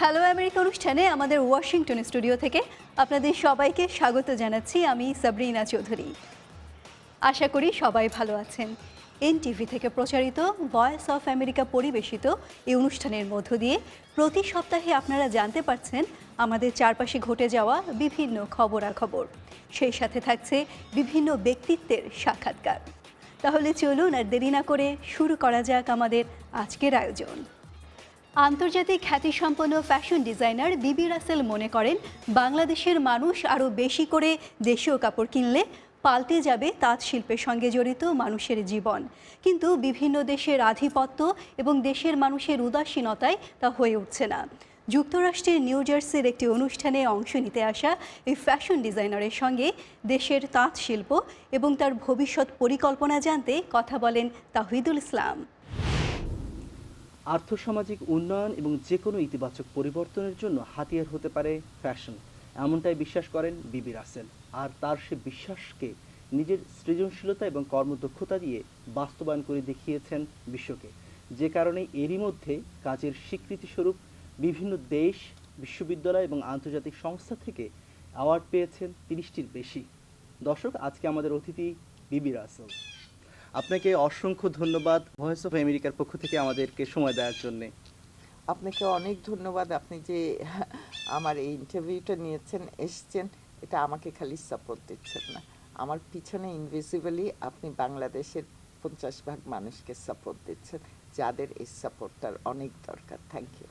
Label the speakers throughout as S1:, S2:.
S1: Hello America অনুষ্ঠানে আমাদের Washington studio থেকে আপনাদের সবাইকে স্বাগত জানাচ্ছি আমি সাবরিনা চৌধুরী আশা করি সবাই ভালো আছেন। এনটিভি থেকে প্রচারিত ভয়েস অফ আমেরিকা পরিবেশিত এই অনুষ্ঠানের মধ্য দিয়ে প্রতি সপ্তাহে আপনারা জানতে পারছেন আমাদের চারপাশে ঘটে যাওয়া বিভিন্ন খবরাখবর। সেই সাথে থাকছে বিভিন্ন ব্যক্তিত্বের সাক্ষাৎকার। তাহলে চলুন আর দেরি না করে শুরু করা যাক আমাদের আজকের আয়োজন। আন্তর্জাতিক খ্যাতিসম্পন্ন ফ্যাশন ডিজাইনার বিবি রাসেল মনে করেন, বাংলাদেশের মানুষ আরও বেশি করে দেশীয় কাপড় কিনলে পাল্টে যাবে তাঁত শিল্পের সঙ্গে জড়িত মানুষের জীবন। কিন্তু বিভিন্ন দেশের আধিপত্য এবং দেশের মানুষের উদাসীনতায় তা হয়ে উঠছে না। যুক্তরাষ্ট্রের নিউ জার্সির একটি অনুষ্ঠানে অংশ নিতে আসা এই ফ্যাশন ডিজাইনারের সঙ্গে দেশের তাঁত শিল্প এবং তার ভবিষ্যৎ পরিকল্পনা জানতে কথা বলেন তাহিদুল ইসলাম।
S2: আর্থসামাজিক উন্নয়ন এবং যে কোনো ইতিবাচক পরিবর্তনের জন্য হাতিয়ার হতে পারে ফ্যাশন। এমনটাই বিশ্বাস করেন বিবি রাসেল। আর তার সে বিশ্বাসকে নিজের সৃজনশীলতা এবং কর্মদক্ষতা দিয়ে বাস্তবায়ন করে দেখিয়েছেন বিশ্বকে। যে কারণে এরই মধ্যে কাজের স্বীকৃতিস্বরূপ বিভিন্ন দেশ, বিশ্ববিদ্যালয় এবং আন্তর্জাতিক সংস্থা থেকে অ্যাওয়ার্ড পেয়েছেন তিরিশটির বেশি। দর্শক, আজকে আমাদের অতিথি বিবি রাসেল। আপনাকে অসংখ্য ধন্যবাদ ভয়েস অফ আমেরিকার পক্ষ থেকে আমাদেরকে সময় দেওয়ার জন্য।
S3: আপনাকে অনেক ধন্যবাদ আপনি যে আমার এই ইন্টারভিউটা নিয়েছেন এসছেন এটা আমাকে খালি সাপোর্ট দিচ্ছেন না। আমার পিছনে ইনভিজিবলি আপনি বাংলাদেশের পঞ্চাশ ভাগ মানুষকে সাপোর্ট দিচ্ছেন যাদের এই সাপোর্টটার অনেক দরকার। থ্যাংক ইউ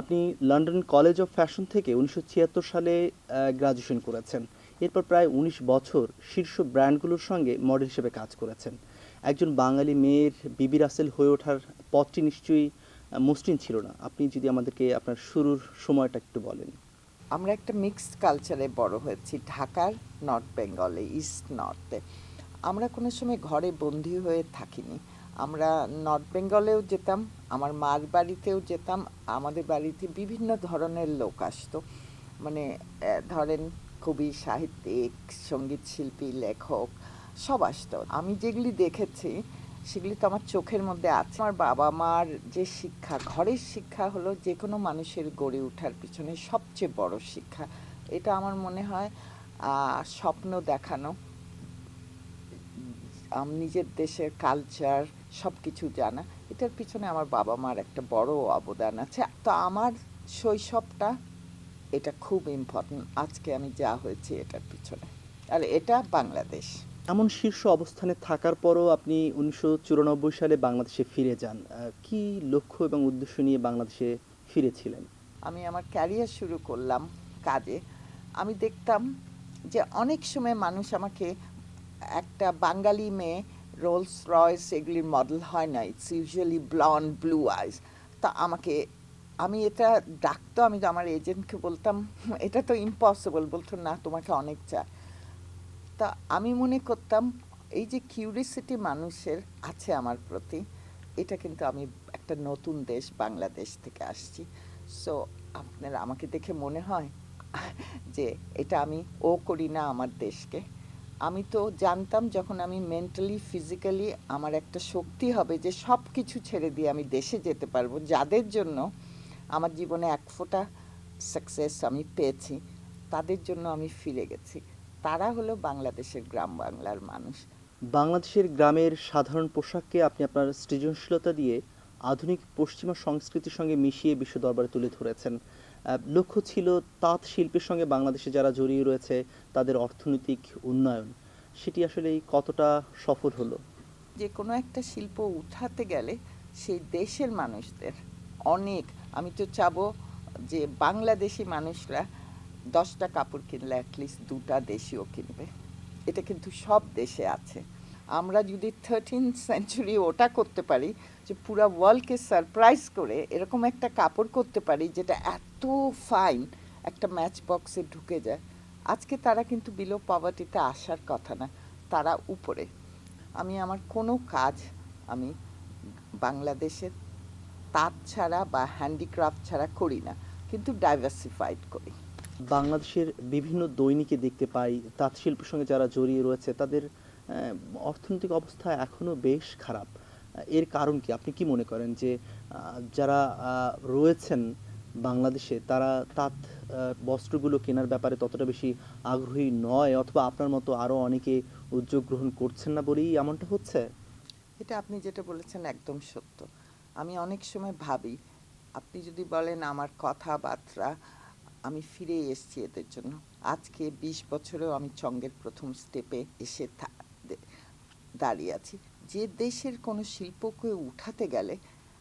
S2: আপনি লন্ডন কলেজ অফ ফ্যাশন থেকে উনিশশো ছিয়াত্তর সালে গ্রাজুয়েশন করেছেন। এরপর প্রায় উনিশ বছর শীর্ষ ব্র্যান্ডগুলোর সঙ্গে মডেল হিসেবে কাজ করেছেন। একজন বাঙালি মেয়ের বিবি রাসেল হয়ে ওঠার পথটি নিশ্চয়ই মসৃণ ছিল না। আপনি যদি আমাদেরকে আপনার শুরুর সময়টা একটু বলেন।
S3: আমরা একটা মিক্সড কালচারে বড় হয়েছি, ঢাকার নর্থ বেঙ্গলে ইস্ট নর্থে আমরা কোনো সময় ঘরে বন্দি হয়ে থাকিনি। আমরা নর্থ বেঙ্গলেও যেতাম, আমার মার বাড়িতেও যেতাম, আমাদের বাড়িতে বিভিন্ন ধরনের লোক আসতো। মানে ধরেন কবি, সাহিত্যিক, সংগীত শিল্পী, লেখক সব আসতো। আমি যেগুলি দেখেছি, সেগুলি তো আমার চোখের মধ্যে আছে। আমার বাবা মার যে শিক্ষা, ঘরের শিক্ষা হলো যে কোনো মানুষের গড়ে ওঠার পিছনে সবচেয়ে বড় শিক্ষা। এটা আমার মনে হয় স্বপ্ন দেখানো। নিজের দেশের কালচার সব কিছু জানা। এটার পিছনে আমার বাবা মার একটা বড় অবদান আছে। তো আমার শৈশবটা, এটা খুব ইম্পর্টেন্ট আজকে আমি যা হয়েছি এটার পিছনে। আর এটা বাংলাদেশ।
S2: এমন শীর্ষ অবস্থানে থাকার পরও আপনি উনিশশো চুরানব্বই সালে বাংলাদেশে ফিরে যান কি লক্ষ্য এবং উদ্দেশ্য নিয়ে বাংলাদেশে ফিরেছিলেন?
S3: আমি আমার ক্যারিয়ার শুরু করলাম কাজে। আমি দেখতাম যে অনেক সময় মানুষ আমাকে একটা বাঙালি মেয়ে রোলস রয়েস এগুলির মডেল হয় না it's usually blond blue eyes তা আমাকে, আমি এটা ডাকতো, আমি তো আমার এজেন্টকে বলতাম, এটা তো ইম্পসিবল বলতো, না, তোমাকে অনেক চায়। তা আমি মনে করতাম এই যে কিউরিসিটি মানুষের আছে আমার প্রতি, এটা কিন্তু আমি একটা নতুন দেশ বাংলাদেশ থেকে আসছি। সো আপনার আমাকে দেখে মনে হয় যে এটা আমি ও করি না আমার দেশকে। আমি তো জানতাম যখন আমি মেন্টালি ফিজিক্যালি আমার একটা শক্তি হবে যে সব কিছু ছেড়ে দিয়ে আমি দেশে যেতে পারব। যাদের জন্য আমার জীবনে এক ফোঁটা সাকসেস আমি পেয়েছি, তাদের জন্য আমি ফিরে গেছি। তারা হলো বাংলাদেশের গ্রাম বাংলার মানুষ।
S2: বাংলাদেশের গ্রামের সাধারণ পোশাককে আপনি আপনার সৃজনশীলতা দিয়ে আধুনিক পশ্চিমা সংস্কৃতির সঙ্গে মিশিয়ে বিশ্ব দরবারে তুলে ধরেছেন। লক্ষ্য ছিল তাঁত শিল্পের সঙ্গে বাংলাদেশে যারা জড়িয়ে রয়েছে তাদের অর্থনৈতিক উন্নয়ন। সেটি আসলে কতটা সফল হলো?
S3: যে কোনো একটা শিল্প উঠাতে গেলে সেই দেশের মানুষদের অনেক আমি তো চাবো যে বাংলাদেশি মানুষরা দশটা কাপড় কিনলে অ্যাটলিস্ট দুটা দেশীয় কিনবে। এটা কিন্তু সব দেশে আছে। আমরা যদি থার্টিন সেঞ্চুরি ওটা করতে পারি, যে পুরা ওয়ার্ল্ডকে সারপ্রাইজ করে এরকম একটা কাপড় করতে পারি, যেটা এত ফাইন একটা ম্যাচ বক্সে ঢুকে যায়। আজকে তারা কিন্তু বিলো পভার্টিতে আসার কথা না, তারা উপরে। আমি আমার কোনো কাজ, আমি বাংলাদেশের তাঁত ছাড়া বা হ্যান্ডিক্রাফট ছাড়া করি না, কিন্তু ডাইভার্সিফাইড করি।
S2: বাংলাদেশের বিভিন্ন দৈনিকে দেখতে পাই তাঁত শিল্পের সঙ্গে যারা জড়িয়ে রয়েছে, তাদের অর্থনৈতিক অবস্থা এখনও বেশ খারাপ। এর কারণ কি? আপনি কি মনে করেন যে যারা রয়েছেন বাংলাদেশে, তারা তাঁত বস্ত্রগুলো কেনার ব্যাপারে ততটা বেশি আগ্রহী নয় অথবা আপনার মতো আরও অনেকে উদ্যোগ গ্রহণ করছেন না বলেই এমনটা হচ্ছে?
S3: এটা আপনি যেটা বলেছেন একদম সত্য। আমি অনেক সময় ভাবি, আপনি যদি বলেন আমার কথাবার্তা আমি ফিরে এসেছি এদের জন্য। আজকে বিশ বছরেও আমি চঙ্গের প্রথম স্টেপে এসে দাঁড়িয়ে আছি। যে দেশের কোনো শিল্পকে উঠাতে গেলে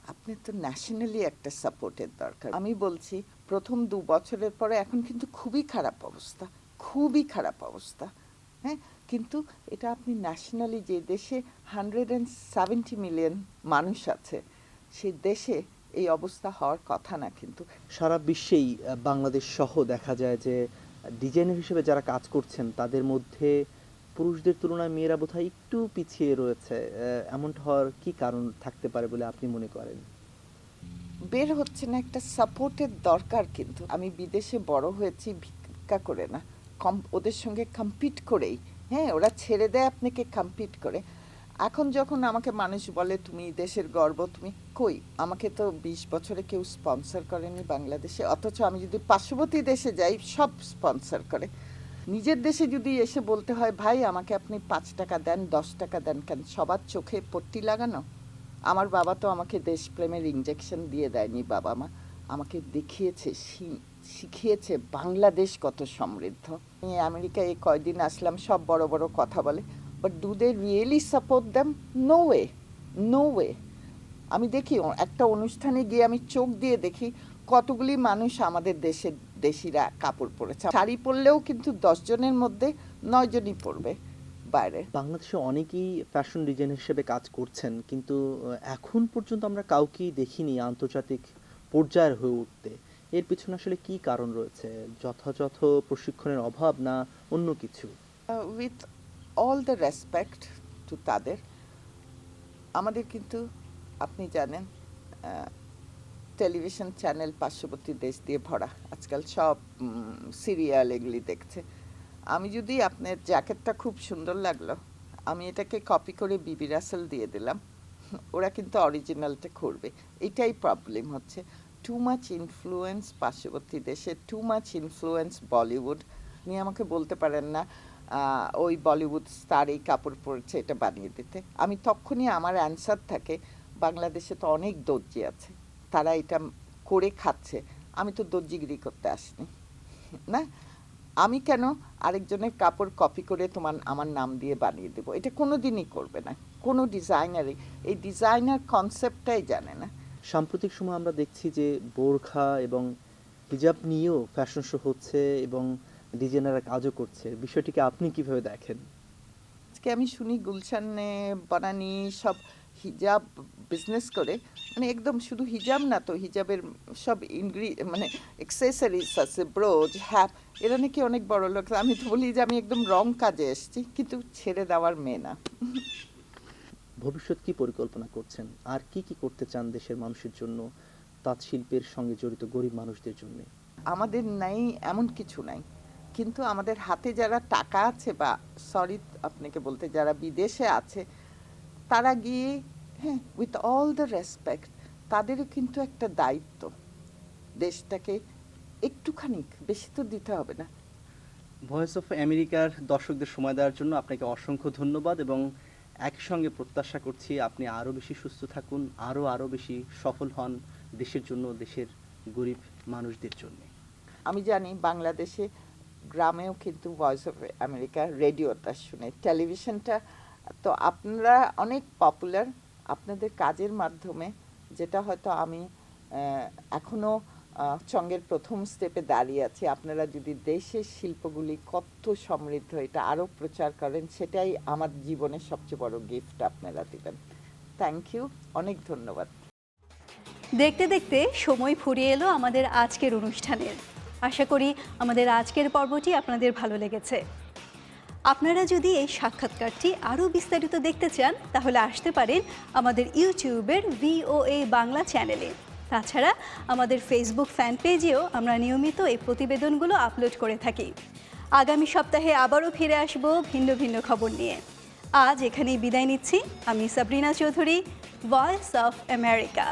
S3: আপনি তো ন্যাশনালি একটা সাপোর্টের দরকার। আমি বলছি, প্রথম দু বছরের পরে এখন কিন্তু খুবই খারাপ অবস্থা, খুবই খারাপ অবস্থা। হ্যাঁ কিন্তু এটা আপনি ন্যাশনালি যে দেশে হান্ড্রেড অ্যান্ড সেভেন্টি মিলিয়ন মানুষ আছে সেই দেশে এই অবস্থা হওয়ার কথা না, কিন্তু
S2: সারা বিশ্বেই বাংলাদেশ সহ দেখা যায় যে, ডিজাইনার হিসেবে যারা কাজ করছেন, তাদের মধ্যে পুরুষদের তুলনায় মেয়েরা বোধহয় একটু পিছিয়ে রয়েছে। এমনটা হওয়ার কি কারণ থাকতে পারে বলে আপনি মনে করেন?
S3: বের হচ্ছে না, একটা সাপোর্টের দরকার কিন্তু। আমি বিদেশে বড় হয়েছি, ভিক্ষা করে না। কম, ওদের সঙ্গে কম্পিট করেই। হ্যাঁ ওরা ছেড়ে দেয় আপনাকে কম্পিট করে। এখন যখন আমাকে মানুষ বলে, তুমি দেশের গর্ব, তুমি কই? আমাকে তো বিশ বছরে কেউ স্পন্সর করেনি বাংলাদেশে, অথচ আমি যদি পার্শ্ববর্তী দেশে যাই, সব স্পন্সর করে। নিজের দেশে যদি এসে বলতে হয়, ভাই, আমাকে আপনি পাঁচ টাকা দেন, দশ টাকা দেন কেন? সবার চোখে পট্টি লাগানো? আমার বাবা তো আমাকে দেশপ্রেমের ইঞ্জেকশন দিয়ে দেয়নি, বাবা মা। আমাকে দেখিয়েছে শিখিয়েছে বাংলাদেশ কত সমৃদ্ধ। আমি আমেরিকায় কয়দিন আসলাম, সব বড় বড় কথা বলে। But do they really support them no way no way আমি দেখি একটা অনুষ্ঠানে গিয়ে আমি চোখ দিয়ে দেখি কতগুলি মানুষ আমাদের দেশের দেশিরা কাপড় পরেছে। শাড়ি পরলেও কিন্তু দশজনের মধ্যে নয়জনই পরবে বাইরে।
S2: বাংলাদেশে অনেকেই ফ্যাশন ডিজাইনার হিসেবে কাজ করছেন কিন্তু এখন পর্যন্ত আমরা কাউকেই দেখিনি আন্তর্জাতিক পর্যায়ের হয়ে উঠতে। এর পিছনে আসলে কি কারণ রয়েছে? যথাযথ প্রশিক্ষণের অভাব না অন্য কিছু?
S3: With all the respect to তাদের, আমাদের কিন্তু, আপনি জানেন টেলিভিশন চ্যানেল পার্শ্ববর্তী দেশ দিয়ে ভরা। আজকাল সব সিরিয়াল এগুলি দেখছে। আমি যদি আপনার জ্যাকেটটা খুব সুন্দর লাগল, আমি এটাকে কপি করে বিবি রাসেল দিয়ে দিলাম, ওরা কিন্তু অরিজিনালটা করবে। এটাই প্রবলেম হচ্ছে। টু মাচ ইনফ্লুয়েন্স পার্শ্ববর্তী দেশে টু মাচ ইনফ্লুয়েন্স বলিউড আপনি আমাকে বলতে পারেন না ওই বলিউড স্টার এই কাপড় পরেছে, এটা বানিয়ে দিতে। আমি তখনই আমার অ্যান্সার থাকে, বাংলাদেশে তো অনেক দর্জি আছে, তারা এটা করে খাচ্ছে। আমি তো দর্জিগিরি করতে আসিনি, না? আমি কেন আরেকজনের কাপড় কপি করে তোমার, আমার নাম দিয়ে বানিয়ে দেবো? এটা কোনো দিনই করবে না। কোনো ডিজাইনারই এই ডিজাইনার কনসেপ্টটাই জানে না।
S2: সাম্প্রতিক সময় আমরা দেখছি যে বোরখা এবং হিজাব নিয়েও ফ্যাশন শো হচ্ছে এবং ডিজাইনাররা কাজও করছে বিষয়টিকে আপনি কীভাবে দেখেন?
S3: আজকে আমি শুনি গুলশানে বানানি সব হিজাব বিজনেস করে মানে একদম শুধু হিজাব না তো হিজাবের সব ইনগ্রি মানে এক্সেসরিজ আছে ব্রোজ হ্যাপ এরা নাকি অনেক বড় লোক। আমি তো বলি যে আমি একদম রং কাজে এসেছি কিন্তু ছেড়ে দেওয়ার মেয়ে না।
S2: ভবিষ্যৎ কি পরিকল্পনা করছেন? আর কি কি করতে চান দেশের মানুষের জন্য তাঁত শিল্পের সঙ্গে জড়িত গরিব মানুষদের জন্য?
S3: আমাদের নাই এমন কিছু নাই। কিন্তু আমাদের হাতে যারা টাকা আছে বা সরি আপনাকে বলতে যারা বিদেশে আছে তারা গিয়ে হ্যাঁ উইথ অল দ্য রেসপেক্ট তাদেরও কিন্তু একটা দায়িত্ব। দেশটাকে একটুখানি বেশি তো দিতে হবে না।
S2: ভয়েস অফ আমেরিকার দর্শকদের সময় দেওয়ার জন্য আপনাকে অসংখ্য ধন্যবাদ এবং একই সঙ্গে প্রত্যাশা করছি আপনি আরও বেশি সুস্থ থাকুন আরও আরও বেশি সফল হন দেশের জন্য দেশের গরিব মানুষদের জন্য।
S3: আমি জানি বাংলাদেশে গ্রামেও কিন্তু ভয়েস অফ আমেরিকা রেডিওটা শুনে। টেলিভিশনটা তো আপনারা অনেক পপুলার আপনাদের কাজের মাধ্যমে যেটা হয়তো আমি এখনও এখনও চঙ্গের প্রথম স্টেপে দাঁড়িয়ে আছি। আপনারা যদি দেশের শিল্পগুলি কত সমৃদ্ধ, এটা আরও প্রচার করেন, সেটাই আমার জীবনের সবচেয়ে বড় গিফট আপনারা দিবেন। থ্যাংক ইউ অনেক ধন্যবাদ।
S1: দেখতে দেখতে সময় ফুরিয়ে এলো আমাদের আজকের অনুষ্ঠানের। আশা করি আমাদের আজকের পর্বটি আপনাদের ভালো লেগেছে। আপনারা যদি এই সাক্ষাৎকারটি আরও বিস্তারিত দেখতে চান, তাহলে আসতে পারেন আমাদের ইউটিউবের ভিওএ বাংলা চ্যানেলে। তাছাড়া আমাদের ফেসবুক ফ্যান পেজেও আমরা নিয়মিত এই প্রতিবেদনগুলো আপলোড করে থাকি। আগামী সপ্তাহে আবারও ফিরে আসব ভিন্ন ভিন্ন খবর নিয়ে। আজ এখানেই বিদায় নিচ্ছি। আমি Sabrina Chowdhury voice of America